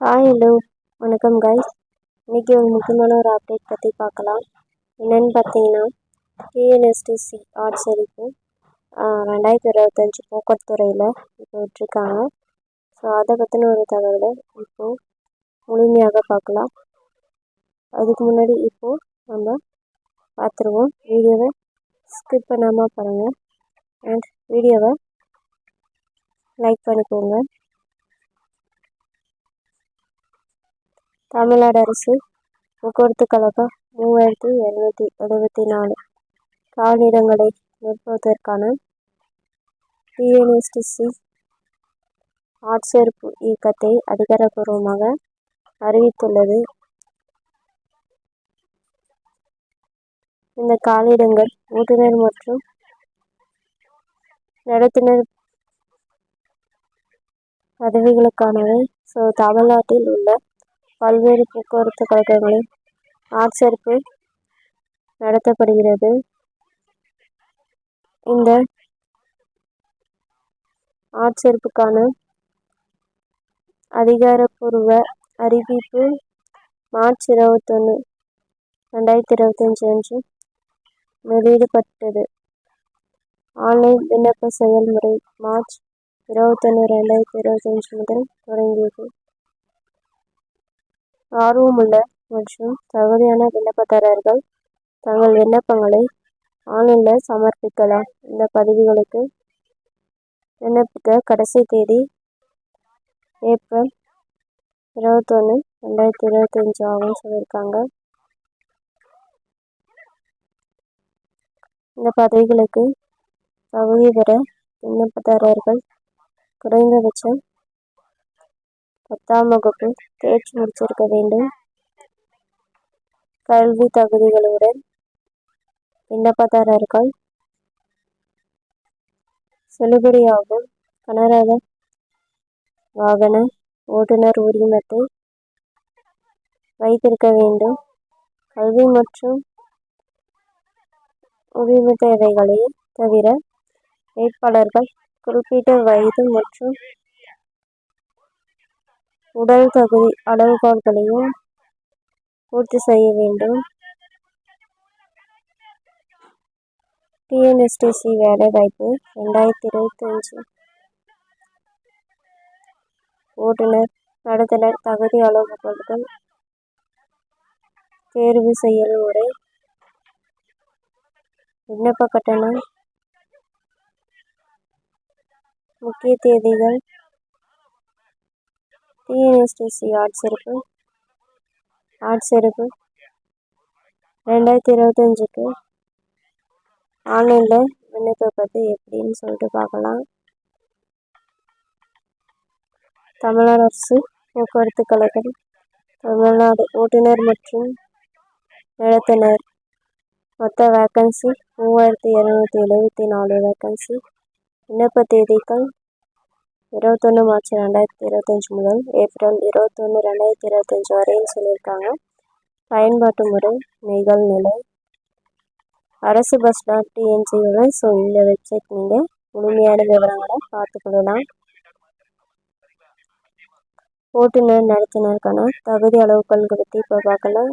Hi hello வணக்கம் guys இன்றைக்கி ஒரு முக்கியமான ஒரு அப்டேட் பற்றி பார்க்கலாம். என்னென்னு பார்த்தீங்கன்னா கேஎன்எஸ்டிசி ஆர்ட்ஸ் அறிப்பு ரெண்டாயிரத்தி இருபத்தஞ்சி போக்குவரத்துறையில் இப்போ விட்டுருக்காங்க. ஸோ அதை பற்றின ஒரு தகவலை இப்போது முழுமையாக பார்க்கலாம். அதுக்கு முன்னாடி இப்போது நம்ம பார்த்துருவோம். வீடியோவை ஸ்கிப் பண்ணாமல் பாருங்கள் அண்ட் வீடியோவை லைக் பண்ணிக்கோங்க. தமிழ்நாடு அரசு போக்குவரத்து கழகம் மூவாயிரத்தி எழுநூற்றி எழுபத்தி நாலு. காலிடங்களை நிரப்புவதற்கான டிஎன்எஸ்டிசி ஆட்சேர்ப்பு இயக்கத்தை அதிகாரப்பூர்வமாக அறிவித்துள்ளது. இந்த காலிடங்கள் ஓட்டுநர் மற்றும் நடத்துனர் பதவிகளுக்கானவை. ஸோ தமிழ்நாட்டில் உள்ள பல்வேறு போக்குவரத்து கழகங்களில் ஆட்சேர்ப்பு நடத்தப்படுகிறது. இந்த ஆட்சேர்ப்புக்கான அதிகாரப்பூர்வ அறிவிப்பு மார்ச் இருபத்தொன்று ரெண்டாயிரத்தி இருபத்தஞ்சி அன்று வெளியிடப்பட்டது. ஆன்லைன் விண்ணப்ப செயல்முறை மார்ச் இருபத்தொன்று ரெண்டாயிரத்தி இருபத்தஞ்சு முதல் தொடங்கியது. ஆர்வமுள்ள மற்றும் தகுதியான விண்ணப்பதாரர்கள் தங்கள் விண்ணப்பங்களை ஆன்லைனில் சமர்ப்பிக்கலாம். இந்த பதவிகளுக்கு விண்ணப்பிக்க கடைசி தேதி ஏப்ரல் இருபத்தொன்று ரெண்டாயிரத்தி இருபத்தஞ்சி ஆகும் சொல்லியிருக்காங்க. இந்த பதவிகளுக்கு தகுதி பெற விண்ணப்பதாரர்கள் குறைந்தபட்சம் பத்தாம் வகுப்பு தேர்ச்சி முடிச்சிருக்க வேண்டும். கல்வி தகுதிகளுடன் விண்ணப்பதாரர்கள் செல்லுபடியாகும் கனரக வாகன ஓட்டுநர் உரிமத்தை வைத்திருக்க வேண்டும். கல்வி மற்றும் உரிமை தேவைகளை தவிர வேட்பாளர்கள் குறிப்பிட்ட வயது மற்றும் உடல் தகுதி அளவுகோல்களையும் பூர்த்தி செய்ய வேண்டும். டிஎன்எஸ்டிசி வேலைவாய்ப்பு ரெண்டாயிரத்தி இருபத்தஞ்சு ஓட்டுநர் நடத்துனர் தகுதி அளவுகோல்கள் தேர்வு செயல்முறை விண்ணப்ப கட்டணம் முக்கிய தேதிகள் டிஎன்எஸ்டிசி ஆட்சேர்ப்பு ஆட்சேர்ப்பு ரெண்டாயிரத்தி இருபத்தஞ்சுக்கு ஆன்லைனில் விண்ணப்பிப்பது எப்படின்னு சொல்லிட்டு பார்க்கலாம். தமிழ்நாடு அரசு போக்குவரத்து கழகம் தமிழ்நாடு ஓட்டுநர் மற்றும் நடத்துனர். மொத்த வேக்கன்சி மூவாயிரத்தி இரநூத்தி எழுபத்தி நாலு வேக்கன்சி விண்ணப்ப தேதிகள் இருபத்தொன்று மார்ச் ரெண்டாயிரத்தி இருபத்தஞ்சி முதல் ஏப்ரல் இருபத்தொன்று ரெண்டாயிரத்தி இருபத்தஞ்சி வரையில் சொல்லியிருக்காங்க. பயன்பாட்டு முறை நிகழ்நிலை அரசு பஸ் டாட் டிஎன்சியோட ஸோ இந்த வெப்சைட் நீங்கள் முழுமையான விவரங்களை பார்த்துக்கொள்ளலாம் ஓட்டுநர் நடத்துனருக்கான தகுதி அளவுகள் குறித்து இப்போ பார்க்கலாம்.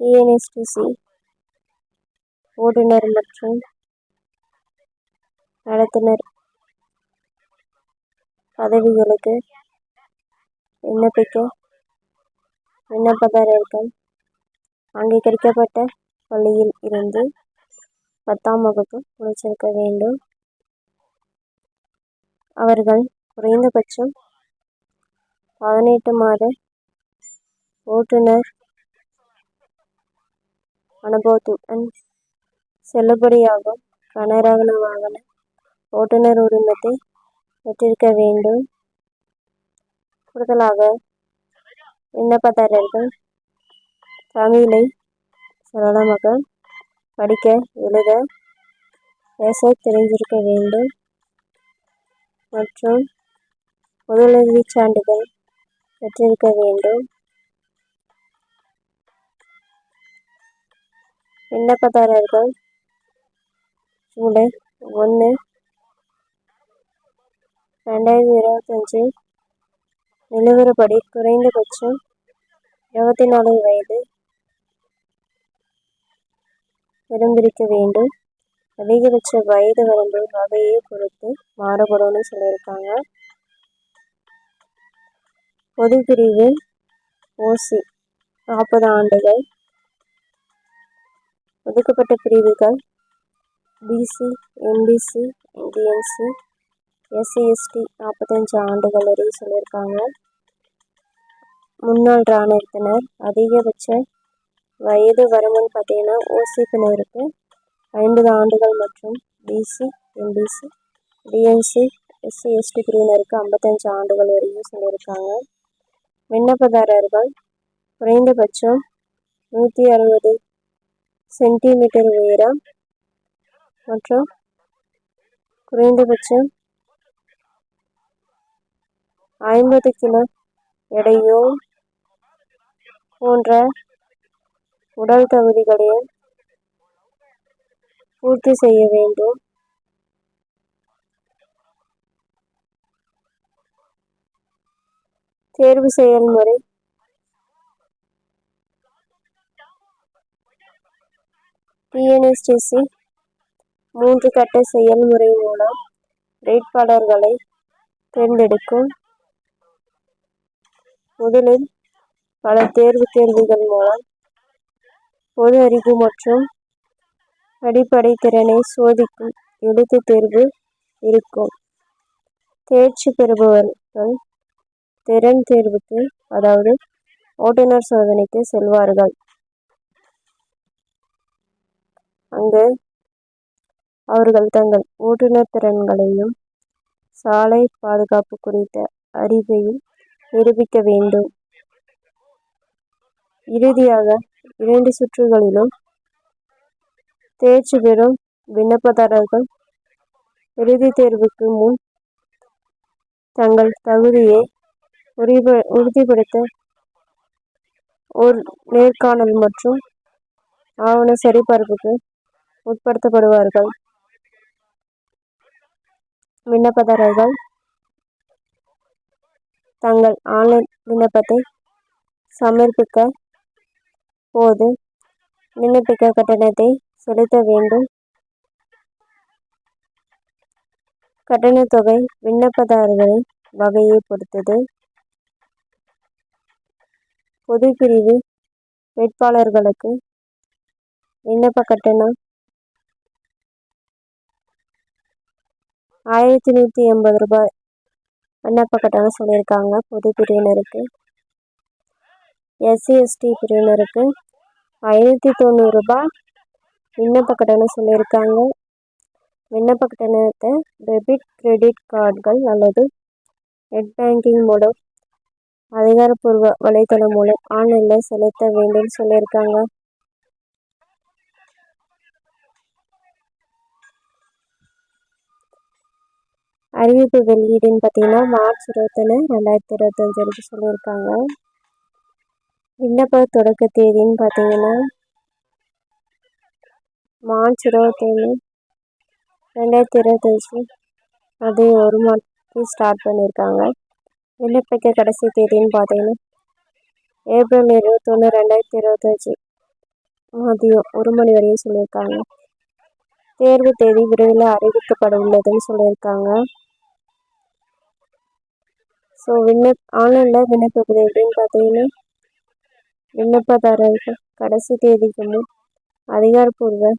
டிஎன்எஸ்டிசி ஓட்டுநர் மற்றும் நடத்துனர். பதவிகளுக்கு விண்ணப்பிக்க விண்ணப்பதாரர்கள் அங்கீகரிக்கப்பட்ட பள்ளியில் இருந்து பத்தாம் வகுப்பு முடிச்சிருக்க வேண்டும். அவர்கள் குறைந்தபட்சம் பதினெட்டு மாத ஓட்டுநர் அனுபவத்துடன் செல்லுபடியாகும். கனரக வாகன ஓட்டுநர் உரிமத்தை பெற்றிருக்க வேண்டும். கூடுதலாக விண்ணப்பதாரர்கள் தமிழை சரளமாக படிக்க எழுத பேச தெரிஞ்சிருக்க வேண்டும். மற்றும் முதலுதவி சான்றிதழ் பெற்றிருக்க வேண்டும். விண்ணப்பதாரர்கள் ஜூலை ஒன்று ரெண்டாயிரத்தி இருபத்தஞ்சி. நிலவரப்படி குறைந்தபட்சம் இருபத்தி நாலு வயது நிரம்பியிருக்க வேண்டும். அதிகபட்ச வயது வரம்பு வகையை பொறுத்து மாறுபடும்னு சொல்லியிருக்காங்க. பொதுப்பிரிவு ஓசி நாற்பது ஆண்டுகள். ஒதுக்கப்பட்ட பிரிவுகள் பிசி எம்பிசி இந்தியன்சி எஸ்சி எஸ்டி நாற்பத்தஞ்சு ஆண்டுகள் வரை சொல்லியிருக்காங்க. முன்னாள் இராணுவத்தினர் அதிகபட்ச வயது வரம்புன்னு பார்த்தீங்கன்னா ஓசி ஐம்பது ஆண்டுகள் மற்றும் BC MBC DNC SC ST பிரிவினருக்கு ஐம்பத்தஞ்சு ஆண்டுகள் வரையும் சொல்லியிருக்காங்க. விண்ணப்பதாரர்கள் குறைந்தபட்சம் நூற்றி அறுபது சென்டிமீட்டர் உயரம் மற்றும் குறைந்தபட்சம் ஐம்பது கிலோ எடையோ போன்ற உடல் தகுதிகளை பூர்த்தி செய்ய வேண்டும். தேர்வு செயல்முறை டிஎன்எஸ்டிசி மூன்று கட்ட செயல்முறை மூலம் வேட்பாளர்களை தேர்ந்தெடுக்கும். முதலில் பல தேர்வு கேள்விகள் மூலம் பொது அறிவு மற்றும் அடிப்படை திறனை சோதிக்கும் எழுத்து தேர்வு இருக்கும். தேர்ச்சி பெறுபவர்கள் திறன் தேர்வுக்கு அதாவது ஓட்டுநர் சோதனைக்கு செல்வார்கள். அங்கு அவர்கள் தங்கள் ஓட்டுநர் திறன்களையும் சாலை பாதுகாப்பு குறித்த அறிவையும் நிரூபிக்க வேண்டும். இறுதியாக இரண்டு சுற்றுகளிலும் தேர்ச்சி பெறும் விண்ணப்பதாரர்கள் இறுதித் தேர்வுக்கு முன் தங்கள் தகுதியை உறுதிப்படுத்த ஒரு நேர்காணல் மற்றும் ஆவண சரிபார்ப்புக்கு உட்படுத்தப்படுவார்கள். விண்ணப்பதாரர்கள் தங்கள் ஆன்லைன் விண்ணப்பத்தை சமர்ப்பிக்க போது விண்ணப்பிக்க கட்டணத்தை செலுத்த வேண்டும். கட்டணத் தொகை விண்ணப்பதாரர்களின் வகையை பொறுத்தது. பொதுப்பிரிவு வேட்பாளர்களுக்கு விண்ணப்ப கட்டணம் ஆயிரத்தி நூற்றி எண்பது ரூபாய் விண்ணப்ப கட்டணம் சொல்லியிருக்காங்க பொது பிரிவினருக்கு. எஸ்சி எஸ்டி பிரிவினருக்கு ஐநூற்றி தொண்ணூறுரூபா விண்ணப்ப கட்டணம் சொல்லியிருக்காங்க. விண்ணப்ப கட்டணத்தை டெபிட் கிரெடிட் கார்டுகள் அல்லது நெட் பேங்கிங் மூலம் அதிகாரப்பூர்வ வலைத்தளம் மூலம் ஆன்லைனில் செலுத்த வேண்டும் சொல்லியிருக்காங்க. அறிவிப்பு வெளியீடுன்னு பார்த்தீங்கன்னா மார்ச் இருபத்தொன்று ரெண்டாயிரத்தி இருபத்தஞ்சு வரைக்கும் சொல்லியிருக்காங்க. விண்ணப்ப தொடக்க தேதின்னு பார்த்தீங்கன்னா மார்ச் இருபத்தொன்று ரெண்டாயிரத்தி இருபத்தஞ்சி அது ஒரு மாதத்துக்கு ஸ்டார்ட் பண்ணியிருக்காங்க. விண்ணப்பிக்க கடைசி தேதின்னு பார்த்தீங்கன்னா ஏப்ரல் இருபத்தொன்று ரெண்டாயிரத்தி இருபத்தஞ்சி மதியம் ஒரு மணி வரையும் சொல்லியிருக்காங்க. தேர்வு தேதி விரைவில் அறிவிக்கப்பட உள்ளதுன்னு சொல்லியிருக்காங்க. ஸோ விண்ணப் ஆன்லைனில் விண்ணப்பிப்பது எப்படின்னு பார்த்தீங்கன்னா விண்ணப்பதாரர்கள் கடைசி தேதிக்கு முன் அதிகாரப்பூர்வ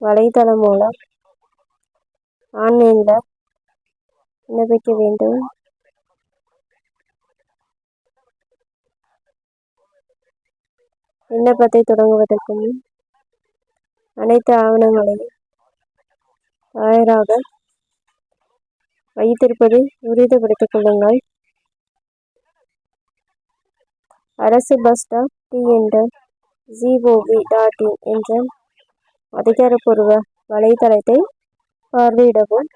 வலைத்தளம் மூலம் ஆன்லைனில் விண்ணப்பிக்க வேண்டும். விண்ணப்பத்தை தொடங்குவதற்கு முன் அனைத்து ஆவணங்களையும் தயாராக வைத்திருப்பதை துரிதப்படுத்திக் கொள்ளுங்கள். அரசு bus stop டிஎன்டர் G O V dot in என்ற அதிகாரப்பூர்வ வலைத்தளத்தை பார்வையிடவும்.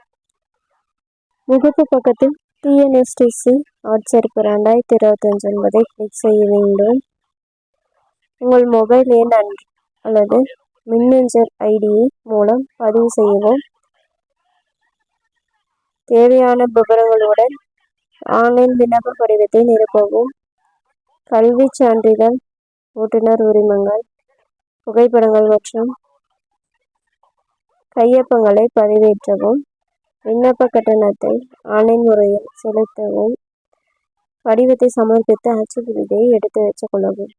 முகப்பு பக்கத்தில் டிஎன்எஸ்டிசி ஆட்சேர்ப்பு ரெண்டாயிரத்தி இருபத்தஞ்சு என்பதை கிளிக் செய்ய வேண்டும். உங்கள் மொபைல் எண் அல்லது மின்னஞ்சல் ஐடியை மூலம் பதிவு செய்யவும். தேவையான விவரங்களுடன் ஆன்லைன் விண்ணப்ப படிவத்தை நிரப்பவும். கல்விச் சான்றிதழ் ஓட்டுநர் உரிமங்கள் புகைப்படங்கள் மற்றும் கையொப்பங்களை பதிவேற்றவும். விண்ணப்ப கட்டணத்தை ஆன்லைன் முறையில் செலுத்தவும். படிவத்தை சமர்ப்பித்து அச்சுப்பிரதியை எடுத்து வச்சுக்கொள்ளவும்